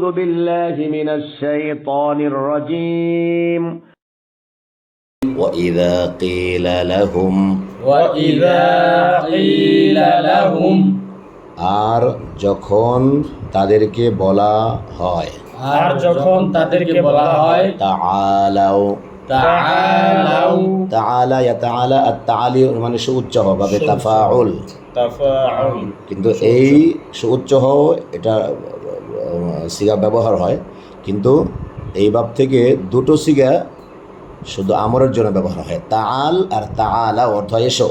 أعوذ بالله من الشيطان الرجيم وإذا قيل لهم وإذا قيل لهم আর যখন তাদেরকে বলা হয় আর যখন তাদেরকে বলা হয় তাআলাও তাআলাউ তাআলা ইয়াতাআলা আত-তাআলি মানে সুউচ্চ হওয়া বা তাফাউল তাফাউল কিন্তু এই সুউচ্চ হওয়া এটা আহ, সিগা ব্যবহার হয় কিন্তু এই বাব থেকে দুটো সিগা শুধু আমরের জন্য ব্যবহার হয়। তাল আর তাআলা অর্থ এসো।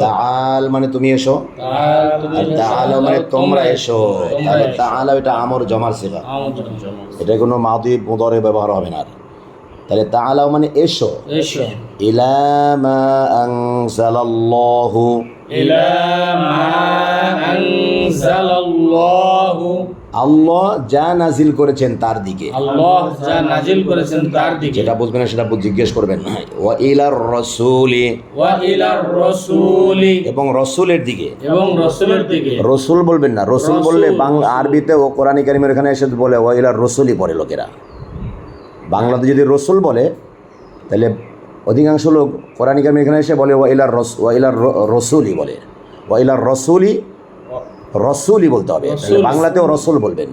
তাআল মানে তুমি এসো। আর তাআলা মানে তোমরা এসো। তাহলে তাআলা এটা আমর জমার সিগা। এটা কোনো মাদি মুদরে ব্যবহার হবে না আর। তাহলে তাআলা মানে এসো। এসো। ইলা মা আনজালাল্লাহু ইলা মা আনজালাল্লাহু আল্লাহ যা নাজিল করেছেন তার দিকে। আল্লাহ যা নাজিল করেছেন তার দিকে। যেটা বুঝবেন না সেটা জিজ্ঞেস করবেন ওয়া ইলার রসুলি। ওয়া ইলার রাসূলি। এবং রসুলের দিকে। এবং রাসূলের দিকে। রসুল বলবেন না রসুল বললে বাংলা আরবিতে ও কোরআন কারিমের এখানে এসে বলে ওয়া ইলার রসুলই পড়ে লোকেরা। বাংলাতে যদি রসুল বলে তাহলে অধিকাংশ লোক কোরআন কারিমের এখানে এসে বলে ওয়া ইলার রস ওয়া ইলার রসুলই বলে। ওয়া ইলার রসুলই রসুলই বলতে হবে। তাহলে বাংলাতেও রসুল বলবেন।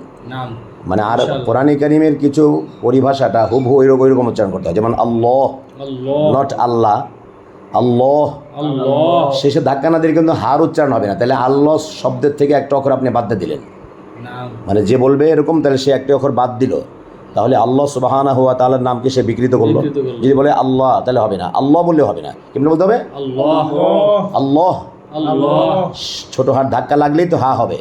মানে আর কোরআন কারিমের কিছু পরিভাষাটা হুবহু ওইরকম ওইরকম উচ্চারণ করতে হয়। যেমন আল্লাহ আল্লাহ। নট আল্লাহ। আল্লাহ। শেষে ধাক্কা না দিলে কিন্তু হার উচ্চারণ হবে না। তাহলে আল্লাহ শব্দের থেকে একটা অক্ষর আপনি বাদ দিয়ে দিলেন। মানে যে বলবে এরকম তাহলে সে একটা অক্ষর বাদ দিল। তাহলে আল্লাহ সুবাহানা হওয়া তাআলার নামকে সে বিকৃত করল। যদি বলে আল্লাহ তাহলে হবে না। আল্লাহ বললে হবে না। কেমন বলতে হবে? আল্লাহ। আল্লাহ। ছোট হাত ধাক্কা লাগলেই তো হা হবে।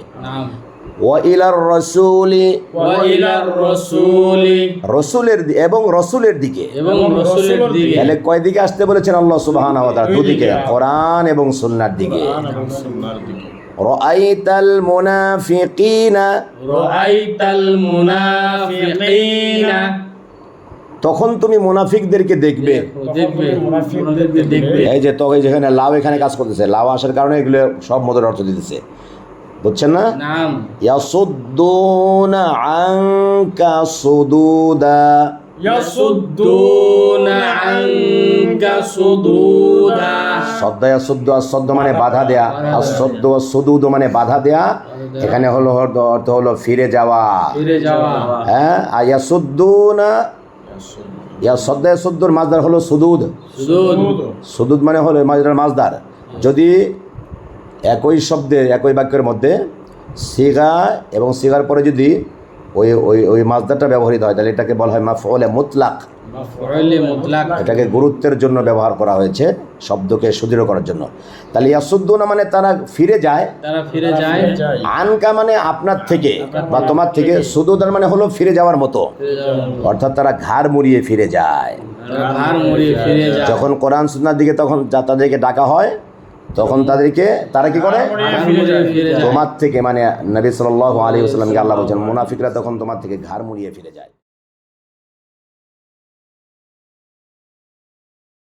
রসুলের এবং রসুলের দিকে। তাহলে কয় দিকে আসতে বলেছেন আল্লাহ সুবহান দুদিকে কোরআন এবং সুন্নার দিকে। রাআইতাল মুনাফিকিনা। রাআইতাল মুনাফিকিনা। তখন তুমি মুনাফিকদেরকে দেখবে। এই যে তখন যেখানে লাভ এখানে কাজ করতেছে। লাভ আসার কারণে এগুলো সব মদের অর্থ দিতেছে। বুঝছেন না? ইয়াসুদ্দুনা আনকা সুদুদা। মানে বাধা দেয়া। আসদ্দ সুদুদ মানে বাধা দেয়া। এখানে হলো অর্থ হলো ফিরে যাওয়া। হ্যাঁ? আর ইয়াসুদ্দুনা ইয়া সদ্দা ইয়াসুদ্দুর মাজদার হলো সুদুদ। সুদুদ। মানে হলো মাজদার মাছদার। যদি একই শব্দে একই বাক্যের মধ্যে সিগা এবং সিগার পরে যদি ওই ওই ওই মাছদারটা ব্যবহৃত হয় তাহলে এটাকে বলা হয় মাফলে মুতলাক মাফউল মুতলাক। এটাকে গুরুত্বের জন্য ব্যবহার করা হয়েছে শব্দকে সুদৃঢ় করার জন্য। তাহলে ইয়াসুদ্দুনা মানে তারা ফিরে যায়। তারা ফিরে যায়। আনকা মানে আপনার থেকে বা তোমার থেকে। সুদুদার মানে হলো ফিরে যাওয়ার মতো। অর্থাৎ তারা ঘাড় মুড়িয়ে ফিরে যায়। যখন কোরআন সুন্নার দিকে তখন তাদেরকে ডাকা হয় তখন তাদেরকে তারা কি করে? তোমার থেকে মানে নবী সাল্লাল্লাহু আলাইহি ওয়াসাল্লামকে আল্লাহ বলছেন মুনাফিকরা তখন তোমার থেকে ঘাড় মুড়িয়ে ফিরে যায়।